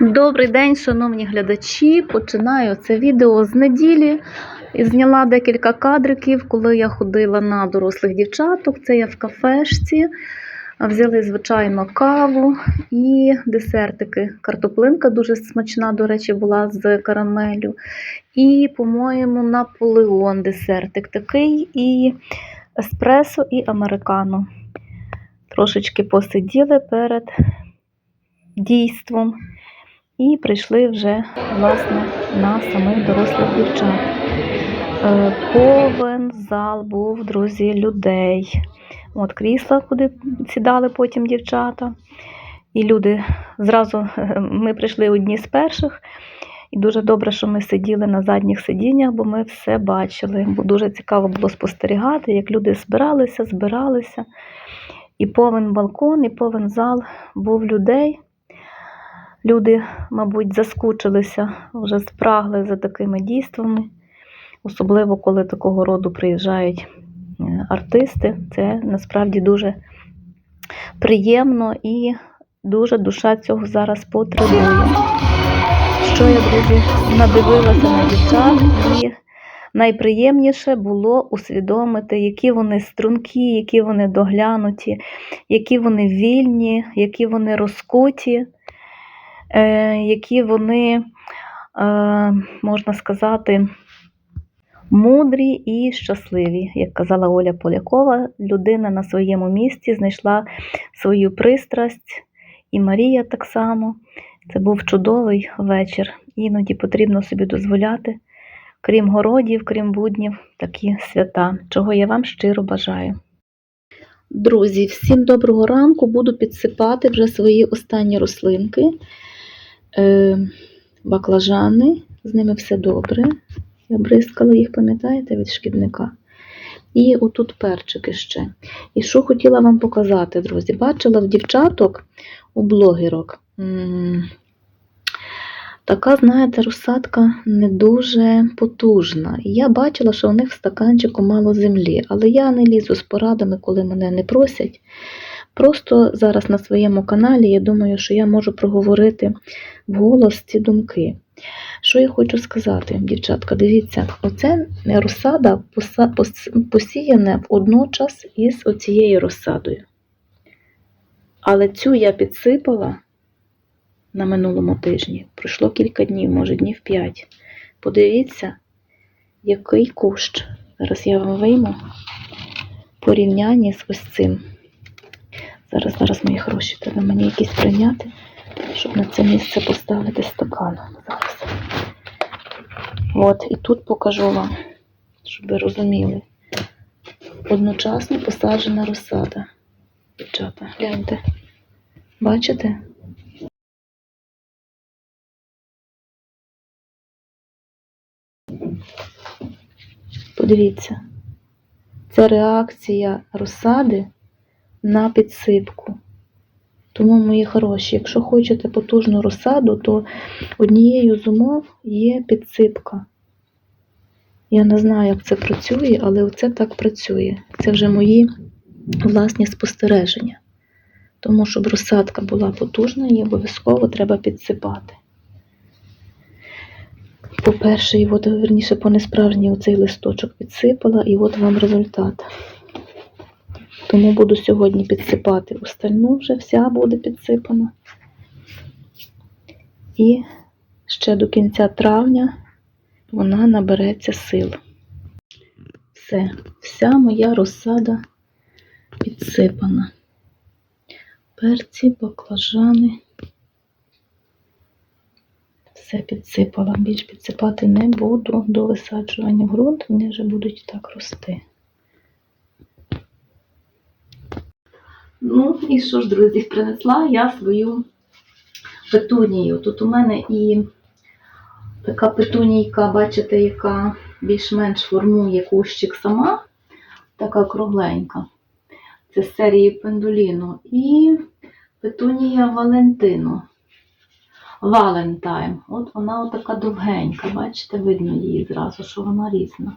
Добрий день, шановні глядачі. Починаю це відео з неділі. І Зняла декілька кадриків, коли я ходила на дорослих дівчаток. Це я в кафешці. Взяли, звичайно, каву і десертики. Картоплинка дуже смачна, до речі, була з карамелю. І, по-моєму, Наполеон десертик такий, і еспресо, і американо. Трошечки посиділи перед дійством. І прийшли вже власне на самих дорослих дівчат. Е, Повен зал був, друзі, людей. От крісла, куди сідали потім дівчата. І люди зразу ми прийшли одні з перших. І дуже добре, що ми сиділи на задніх сидіннях, бо ми все бачили. Бо дуже цікаво було спостерігати, як люди збиралися, збиралися. І повен балкон, і повен зал був людей. Люди, мабуть, заскучилися, вже спрагли за такими дійствами, особливо коли такого роду приїжджають е, артисти. Це насправді дуже приємно і дуже душа цього зараз потребує. Що я, друзі, надивилася на дівчат, і найприємніше було усвідомити, які вони стрункі, які вони доглянуті, які вони вільні, які вони розкуті які вони, е, можна сказати, мудрі і щасливі. Як казала Оля Полякова, людина на своєму місці знайшла свою пристрасть, і Марія так само. Це був чудовий вечір. Іноді потрібно собі дозволяти, крім городів, крім буднів, такі свята, чого я вам щиро бажаю. Друзі, всім доброго ранку. Буду підсипати вже свої останні рослинки е, баклажани, з ними все добре. Я бризкала їх, пам'ятаєте, від шкідника. І отут перчики ще. І що хотіла вам показати, друзі? Бачила в дівчаток у блогерок. Така, знаєте, розсадка не дуже потужна. Я бачила, що у них в стаканчику мало землі, але я не лізу з порадами, коли мене не просять. Просто зараз на своєму каналі я думаю, що я можу проговорити вголос ці думки. Що я хочу сказати, дівчатка, дивіться, оце розсада посіяна водночас із оцією розсадою. Але цю я підсипала на минулому тижні. Пройшло кілька днів, може днів 5. Подивіться, який кущ. Зараз я вам вийму порівнянні з ось цим. Хороші, треба мені якісь прийняти, щоб на це місце поставити стакан. Зараз. От, і тут покажу вам, щоб ви розуміли. Одночасно посаджена розсада. Дівчата, гляньте. Бачите? Подивіться, це реакція розсади на підсипку. Тому, мої хороші, якщо хочете потужну розсаду, то однією з умов є підсипка. Я не знаю, як це працює, але це так працює. Це вже мої власні спостереження. Тому, щоб розсадка була потужна, її обов'язково треба підсипати. По-перше, і от, верніше, по несправжній оцей листочок підсипала, і от вам результат. Тому буду сьогодні підсипати остальну, вже вся буде підсипана. І ще до кінця травня вона набереться сил. Все, вся моя розсада підсипана. Перці, баклажани. Все підсипала. Більш підсипати не буду до висаджування в ґрунт, вони вже будуть так рости. Ну, і що ж, друзі, принесла я свою петунію. Тут у мене і така петунійка, бачите, яка більш-менш формує кущик сама, така кругленька. Це з серії Пендуліно. І петунія Валентино. Валентайм. От вона отака довгенька, бачите, видно її зразу, що вона різна.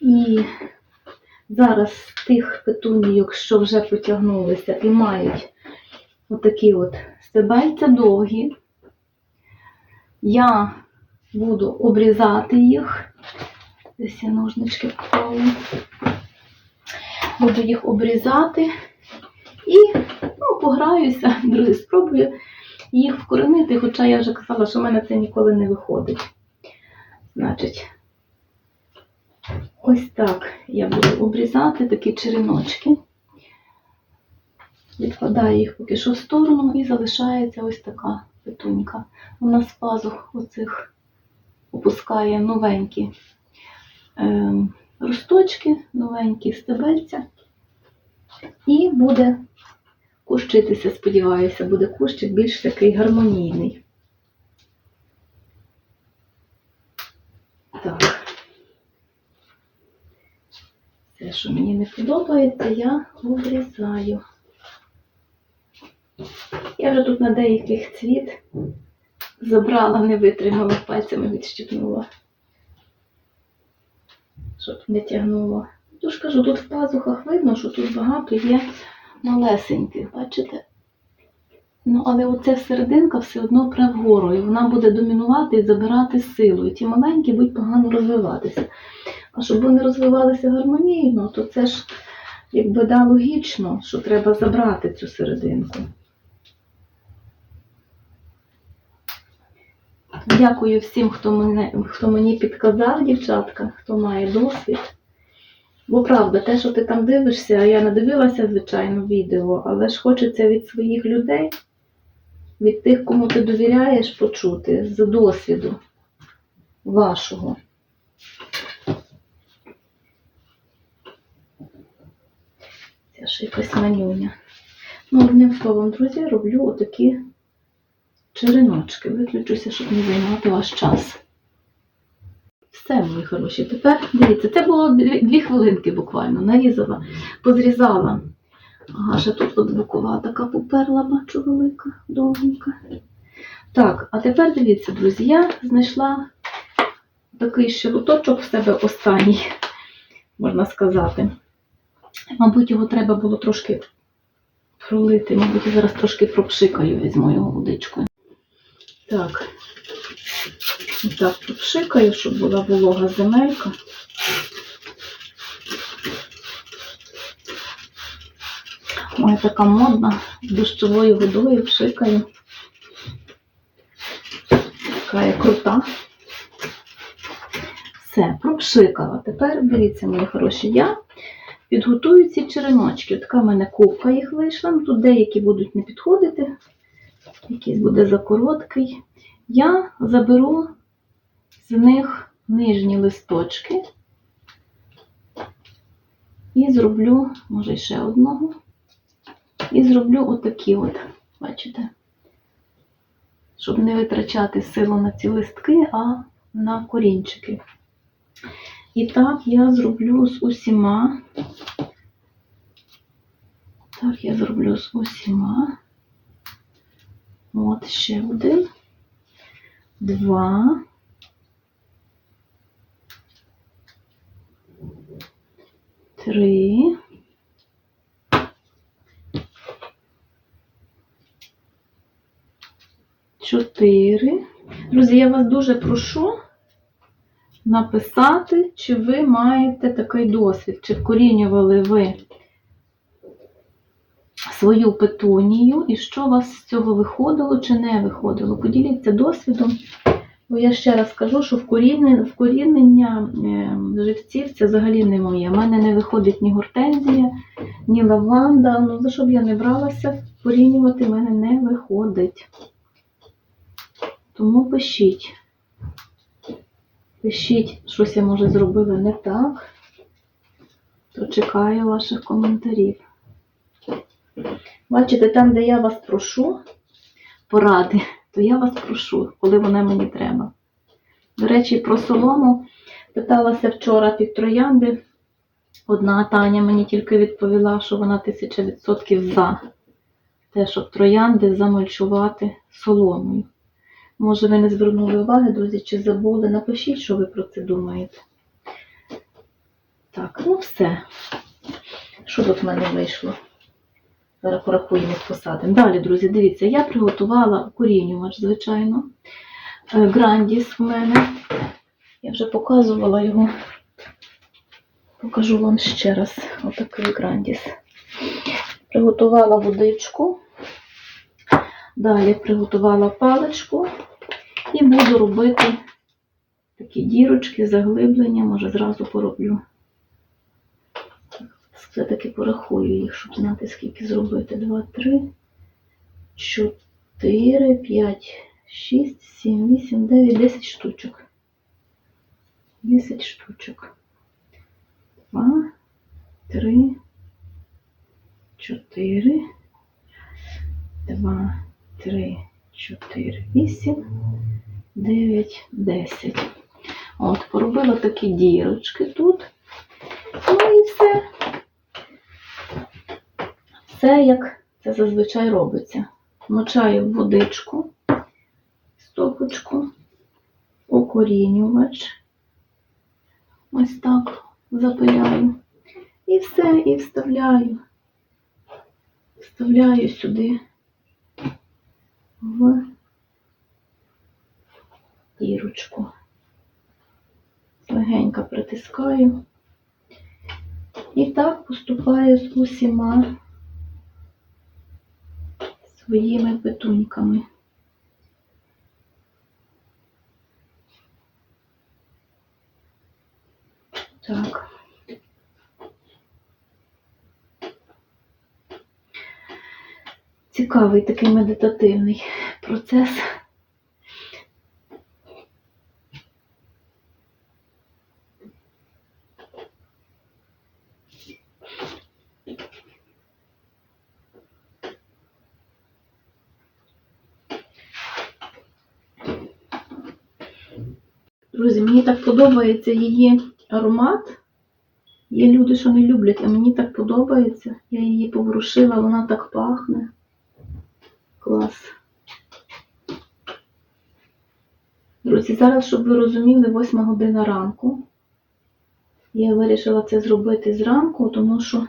І зараз тих петунійок, що вже потягнулися і мають отакі от стебельця довгі, Я буду обрізати їх. Десь я ножнички вклала. Буду їх обрізати і ну, пограюся, друзі, спробую їх вкоренити, хоча я вже казала, що в мене це ніколи не виходить. Значить, ось так я буду обрізати такі череночки. Відкладаю їх поки що в сторону і залишається ось така петунька. Вона з пазух оцих опускає новенькі е, росточки, новенькі стебельця. І буде кущитися, сподіваюся, буде кущик більш такий гармонійний. Так. Все, що мені не подобається, я обрізаю. Я вже тут на деяких цвіт забрала, не витримала, пальцями відщипнула. Щоб не тягнуло. Тож кажу, тут в пазухах видно, що тут багато є малесеньких, бачите? Ну, але оця серединка все одно пре вгору, і вона буде домінувати і забирати силу. І ті маленькі будуть погано розвиватися. А щоб вони розвивалися гармонійно, то це ж якби да, логічно, що треба забрати цю серединку. Дякую всім, хто, мене, хто мені підказав, дівчатка, хто має досвід. Бо правда, те, що ти там дивишся, я не дивилася, звичайно, відео, але ж хочеться від своїх людей, від тих, кому ти довіряєш, почути з досвіду вашого. Це ж якась манюня. Ну, одним словом, друзі, роблю отакі череночки. Виключуся, щоб не займати ваш час. Все, мої хороші. Тепер дивіться, це було дві, хвилинки буквально. Нарізала, позрізала. Ага, ще тут от бокова така поперла, бачу, велика, довгенька. Так, а тепер дивіться, друзі, я знайшла такий щелоточок в себе останній, можна сказати. Мабуть, його треба було трошки пролити. Мабуть, я зараз трошки пропшикаю, візьму його водичкою. Так, так пропшикаю, щоб була волога земелька. Моя така модна, з дощовою водою пшикаю. Така я крута. Все, пропшикала. Тепер дивіться, мої хороші, я підготую ці череночки. Така в мене купка їх вийшла. Ну, Тут деякі будуть не підходити, якийсь буде закороткий. Я заберу з них нижні листочки і зроблю, може, ще одного. І зроблю отакі от, бачите, щоб не витрачати силу на ці листки, а на корінчики. І так я зроблю з усіма. Так, я зроблю з усіма. От ще один, два. Три. Чотири. Друзі, я вас дуже прошу написати, чи ви маєте такий досвід, чи вкорінювали ви свою петунію, і що у вас з цього виходило чи не виходило. Поділіться досвідом, бо я ще раз скажу, що вкорінення, вкорінення е, живців це взагалі не моє. У мене не виходить ні гортензія, ні лаванда. Ну, за що б я не бралася, вкорінювати в мене не виходить. Тому пишіть. Пишіть, щось я, може, зробила не так, то чекаю ваших коментарів. Бачите, там, де я вас прошу поради, то я вас прошу, коли вона мені треба. До речі, про солому питалася вчора під троянди. Одна Таня мені тільки відповіла, що вона тисяча відсотків за те, щоб троянди замульчувати соломою. Може, ви не звернули уваги, друзі, чи забули? Напишіть, що ви про це думаєте. Так, ну все. Що тут в мене вийшло? Зараз порахуємо з посадимо. Далі, друзі, дивіться, я приготувала корінювач, звичайно. Е, Грандіс в мене. Я вже показувала його. Покажу вам ще раз отакий грандіс. Приготувала водичку. Далі приготувала паличку і буду робити такі дірочки, заглиблення, може зразу пороблю. Все-таки порахую їх, щоб знати, скільки зробити. 2, 3, 4, 5, 6, 7, 8, 9, 10 штучок. 10 штучок. 2, 3, 4, 2, 3, 4, 8, 9, 10. От, поробила такі дірочки тут. Ну і все. Все, як це зазвичай робиться. Мочаю водичку, стопочку, укорінювач. Ось так запиляю. І все, і вставляю. Вставляю сюди в дірочку. Легенько притискаю. І так поступаю з усіма своїми петуньками. Так. Цікавий такий медитативний процес. Друзі, мені так подобається її аромат. Є люди, що не люблять, а мені так подобається. Я її поворушила, вона так пахне. Клас. Друзі, зараз, щоб ви розуміли, 8 година ранку. Я вирішила це зробити зранку, тому що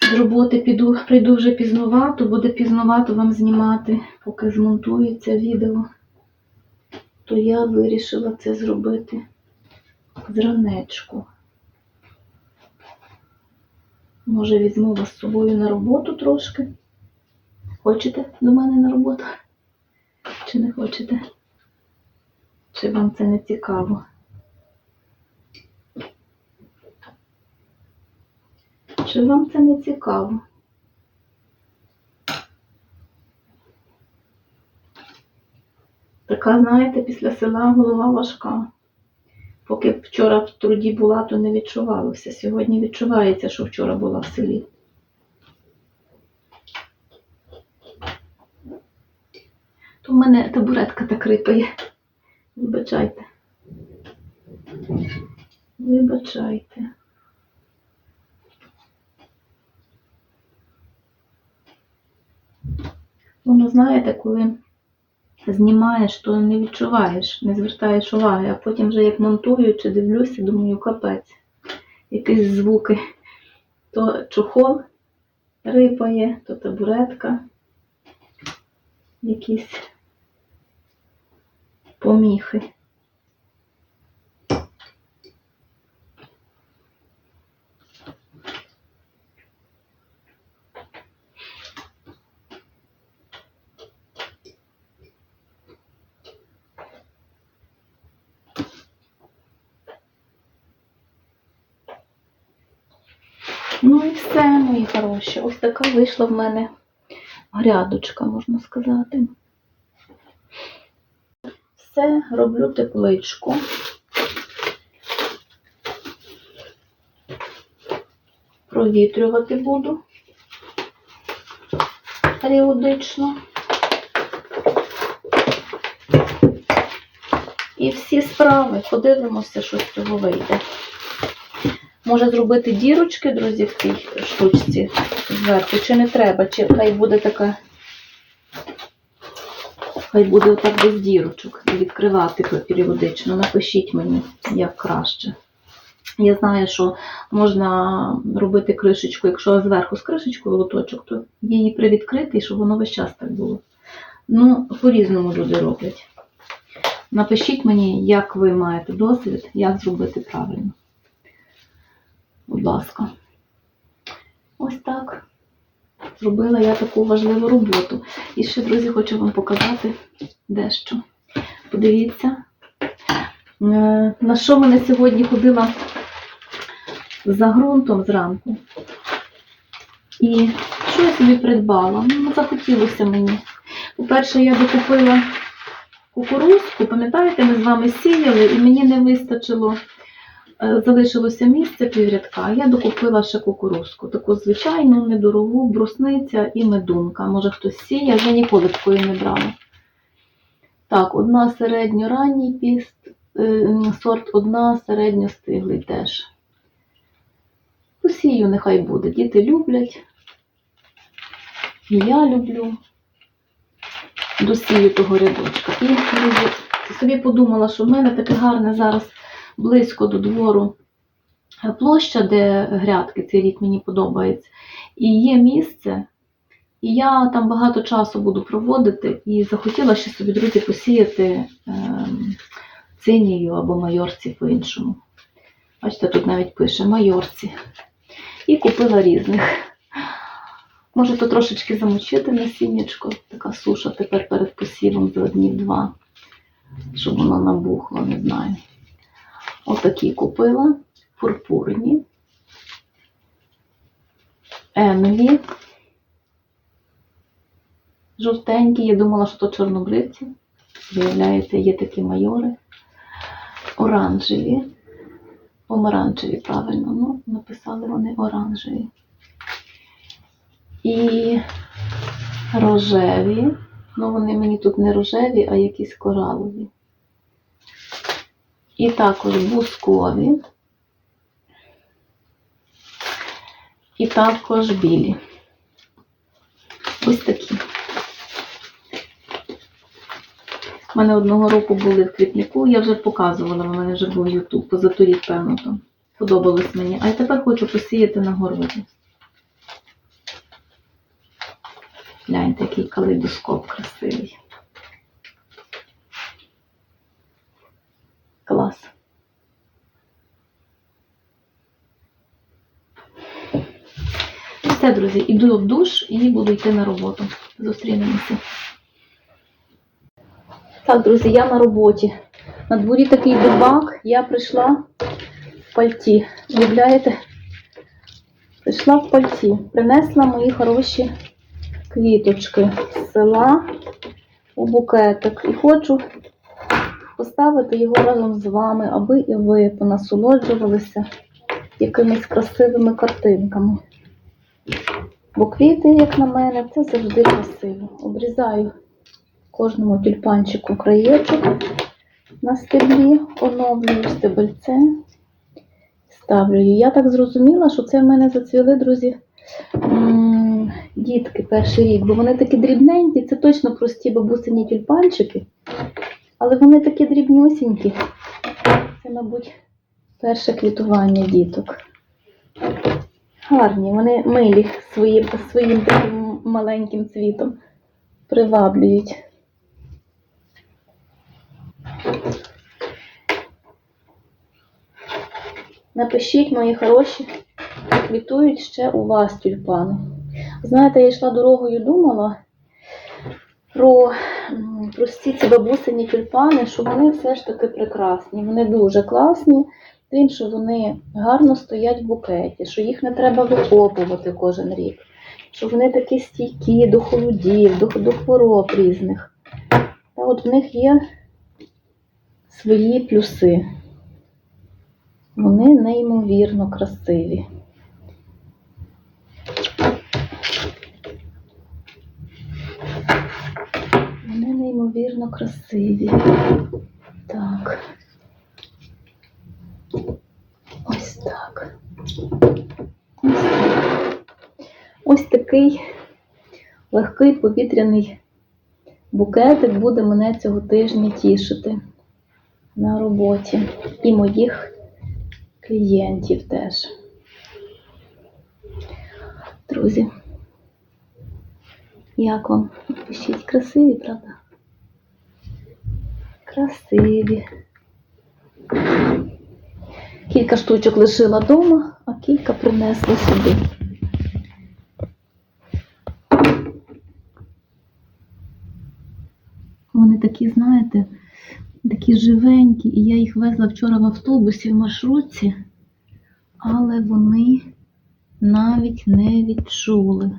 з роботи піду, прийду вже пізновато, буде пізновато вам знімати, поки змонтується відео. То я вирішила це зробити зранечку. Може, візьму вас з собою на роботу трошки. Хочете до мене на роботу? Чи не хочете? Чи вам це не цікаво? Чи вам це не цікаво? Така, знаєте, після села голова важка. Поки вчора в труді була, то не відчувалося. Сьогодні відчувається, що вчора була в селі. То в мене табуретка так рипає. Вибачайте. Вибачайте. Воно, знаєте, коли знімаєш, то не відчуваєш, не звертаєш уваги, а потім вже як монтую чи дивлюся, думаю, капець. Якісь звуки. То чохол рипає, то табуретка, якісь поміхи. Ну і все, мої хороші. Ось така вийшла в мене грядочка, можна сказати. Все, роблю тепличку. Провітрювати буду періодично. І всі справи. Подивимося, що з цього вийде. Може зробити дірочки, друзі, в цій штучці зверху, чи не треба, чи хай буде така. Хай буде отак без дірочок відкривати періодично. Напишіть мені, як краще. Я знаю, що можна робити кришечку, якщо зверху з кришечкою лоточок, то її привідкрити, щоб воно весь час так було. Ну, по-різному люди роблять. Напишіть мені, як ви маєте досвід, як зробити правильно. Будь ласка. Ось так. Зробила я таку важливу роботу. І ще, друзі, хочу вам показати дещо. Подивіться, е, на що мене сьогодні ходила за ґрунтом зранку. І що я собі придбала? Ну, захотілося мені. По-перше, я докупила кукурузку, пам'ятаєте, ми з вами сіяли, і мені не вистачило, залишилося місце піврядка. Я докупила ще кукурузку, таку звичайну, недорогу, брусниця і медунка. Може хтось сіяв, я ніколи такої не брала. Так, одна середньоранній піст, е, сорт, одна середньостиглий теж. Посію нехай буде. Діти люблять. І я люблю. Досію того рядочка. І собі подумала, що в мене таке гарне зараз близько до двору е, площа, де грядки цей рік мені подобається. І є місце, і я там багато часу буду проводити. І захотіла ще собі, друзі, посіяти ем, цинію або майорці по-іншому. Бачите, тут навіть пише майорці. І купила різних. Може, то трошечки замочити насіннячко, така суша тепер перед посівом за днів два, щоб воно набухло, не знаю. Отакі купила, пурпурні, Емілі. Жовтенькі, я думала, що то чорнобривці. Виявляється, є такі майори. Оранжеві. Помаранчеві, правильно, ну, написали вони оранжеві. І рожеві. Ну, вони мені тут не рожеві, а якісь коралові. І також бускові. І також білі. Ось такі. У мене одного року були в квітнику, я вже показувала, в мене вже був Ютуб, позаторік, певно, то подобалось мені. А я тепер хочу посіяти на городі. Гляньте, який калейдоскоп красивий. Клас. Все, друзі, іду в душ і буду йти на роботу. Зустрінемося. Так, друзі, я на роботі. На дворі такий дубак, я прийшла в пальті. Уявляєте? Прийшла в пальті. Принесла мої хороші квіточки з села у букетик. І хочу поставити його разом з вами, аби і ви понасолоджувалися якимись красивими картинками. Бо квіти, як на мене, це завжди красиво. Обрізаю кожному тюльпанчику краєчок на стеблі, оновлюю стебельце, ставлю. її. Я так зрозуміла, що це в мене зацвіли, друзі, дітки перший рік, бо вони такі дрібненькі, це точно прості бабусині тюльпанчики, але вони такі дрібнюсінькі. Це, мабуть, перше квітування діток. Гарні, вони милі своїм, своїм таким маленьким цвітом приваблюють. Напишіть, мої хороші, квітують ще у вас тюльпани. Знаєте, я йшла дорогою, думала про м, прості ці бабусині тюльпани, що вони все ж таки прекрасні. Вони дуже класні, тим, що вони гарно стоять в букеті, що їх не треба викопувати кожен рік, що вони такі стійкі до холодів, до, до хвороб різних. Та от в них є свої плюси. Вони неймовірно красиві. Вони неймовірно красиві. Так. Ось так. Ось так. Ось такий легкий повітряний букетик буде мене цього тижня тішити на роботі і моїх клієнтів теж. Друзі, як вам? Пишіть красиві, правда? Красиві. Кілька штучок лишила вдома, а кілька принесла сюди. Вони такі, знаєте, такі живенькі, і я їх везла вчора в автобусі в маршрутці, але вони навіть не відчули.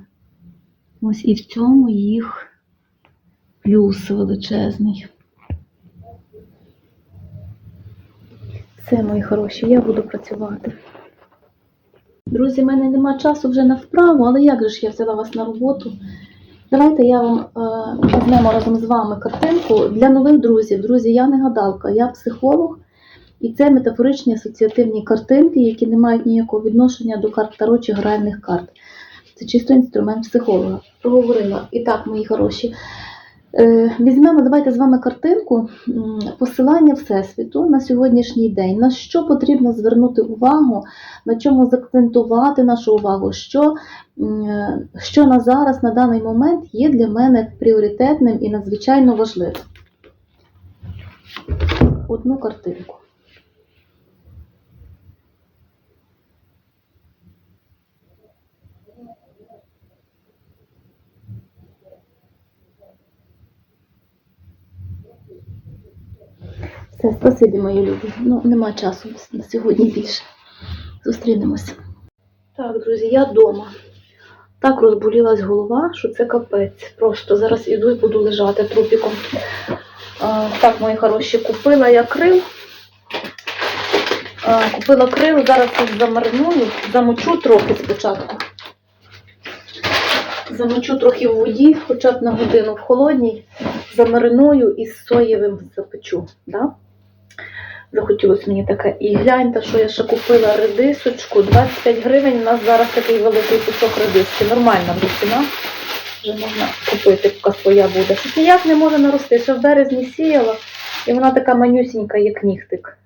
Ось і в цьому їх плюс величезний. Все, мої хороші, я буду працювати. Друзі, в мене нема часу вже на вправу, але як же ж я взяла вас на роботу? Давайте я вам е, візьмемо разом з вами картинку для нових друзів. Друзі, я не гадалка, я психолог, і це метафоричні асоціативні картинки, які не мають ніякого відношення до карт Таро чи гральних карт. Це чисто інструмент психолога. Проговорила. І так, мої хороші. Е, Візьмемо, давайте з вами картинку посилання Всесвіту на сьогоднішній день. На що потрібно звернути увагу, на чому заакцентувати нашу увагу, що, що на зараз, на даний момент є для мене пріоритетним і надзвичайно важливим. Одну картинку. Все, спасибі, мої любі. Ну, нема часу на сьогодні більше. Зустрінемося. Так, друзі, я вдома. Так розболілась голова, що це капець. Просто зараз іду і буду лежати трупіком. А, так, мої хороші, купила я крил. А, купила крил, зараз їх замариную, замочу трохи спочатку. Замочу трохи в воді, хоча б на годину в холодній, замариную і з соєвим запечу. Да? Захотілося мені таке. І гляньте, що я ще купила редисочку. 25 гривень. У нас зараз такий великий кусок редиски. Нормальна буде ціна. Вже можна купити, поки своя буде. Щось ніяк не може нарости. Ще в березні сіяла, і вона така манюсінька, як нігтик.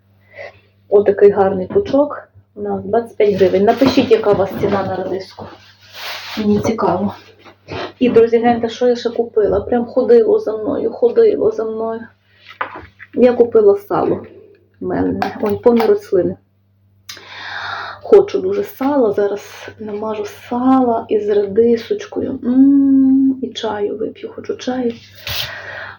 Отакий гарний пучок. У нас 25 гривень. Напишіть, яка у вас ціна на редиску. Мені цікаво. І, друзі, гляньте, що я ще купила. Прям ходило за мною, ходило за мною. Я купила сало мелене. Ой, повні рослини. Хочу дуже сала. Зараз намажу сала із редисочкою. М, І чаю вип'ю, хочу чаю.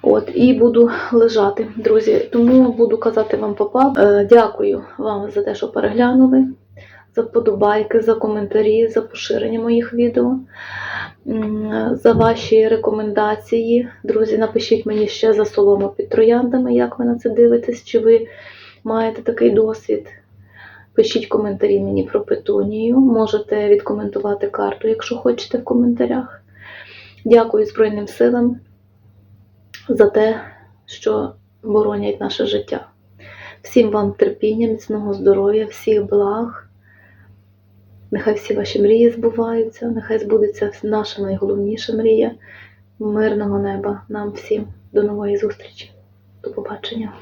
От, і буду лежати, друзі. Тому буду казати вам папа. Е, дякую вам за те, що переглянули, за вподобайки, за коментарі, за поширення моїх відео, за ваші рекомендації. Друзі, напишіть мені ще за солому під трояндами, як ви на це дивитесь, чи ви маєте такий досвід. Пишіть коментарі мені про петунію. Можете відкоментувати карту, якщо хочете в коментарях. Дякую Збройним силам за те, що боронять наше життя. Всім вам терпіння, міцного здоров'я, всіх благ. Нехай всі ваші мрії збуваються, нехай збудеться наша найголовніша мрія мирного неба нам всім. До нової зустрічі. До побачення.